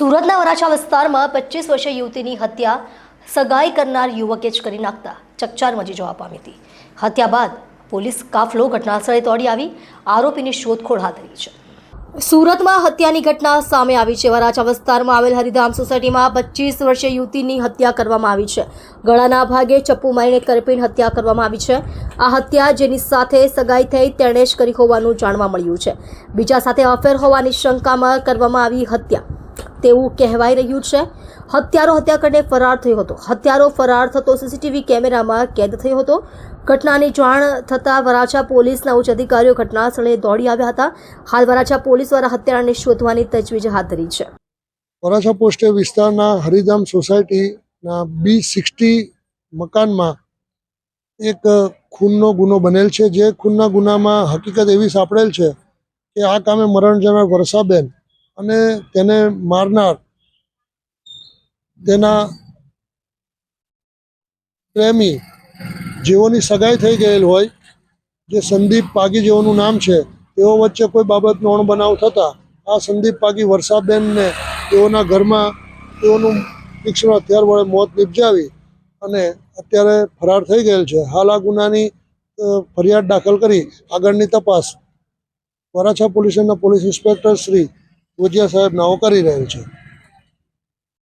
સુરતના વરાછા વિસ્તારમાં પચીસ વર્ષીય યુવતીની હત્યા સગાઈ કરનાર યુવકે જ કરી નાખતા ચકચાર મચી જવા પામી હતી. હત્યા બાદ પોલીસ કાફલો ઘટનાસ્થળે દોડી આવી, આરોપીની શોધખોળ હાથ ધરી છે. સુરતમાં હત્યાની ઘટના સામે આવી છે. વરાછા વિસ્તારમાં આવેલ હરિધામ સોસાયટીમાં પચીસ વર્ષીય યુવતીની હત્યા કરવામાં આવી છે. ગળાના ભાગે ચપ્પુ મારીને કરપીણ હત્યા કરવામાં આવી છે. આ હત્યા જેની સાથે સગાઈ થઈ તેણે જ કરી હોવાનું જાણવા મળ્યું છે. બીજા સાથે અફેર હોવાની શંકામાં કરવામાં આવી હત્યા. તેવું કહેવાઈ રહ્યું છે. હત્યારો હત્યા કરીને ફરાર થયો હતો. હત્યારો ફરાર થતો સીસીટીવી કેમેરામાં કેદ થયો હતો. ઘટનાની જાણ થતાં વરાછા પોલીસના ઉચ્ચ અધિકારીઓ ઘટના સ્થળે દોડી આવ્યા હતા. હાલ વરાછા પોલીસ દ્વારા હત્યારાને શોધવાની તજવીજ હાથ ધરી છે. વરાછા પોસ્ટે વિસ્તારના હરિધામ સોસાયટીના બી સિક્સટી મકાનમાં એક ખૂનનો ગુનો બનેલ છે. જે ખૂનના ગુનામાં હકીકત એવી સાંપડેલ છે કે આ કામે મરણ જનાર વર્ષાબેન અને તેને મારનાર તેના પ્રેમી જેઓની સગાઈ થઈ ગયેલ હોય, જે સંદીપ પાગી જેઓનું નામ છે, તેઓ વચ્ચે કોઈ બાબતનો અણબનાવ થતાં આ સંદીપ પાગી વર્ષાબેનને તેઓના ઘરમાં તેઓનું તીક્ષ્ણ હથિયાર વડે મોત નિપજાવી અને અત્યારે ફરાર થઈ ગયેલ છે. હાલ આ ગુનાની ફરિયાદ દાખલ કરી આગળની તપાસ વરાછા પોલીસના પોલીસ ઇન્સ્પેક્ટર શ્રી ગોજિયા સાહેબ નાઓ કરી રહ્યો છે.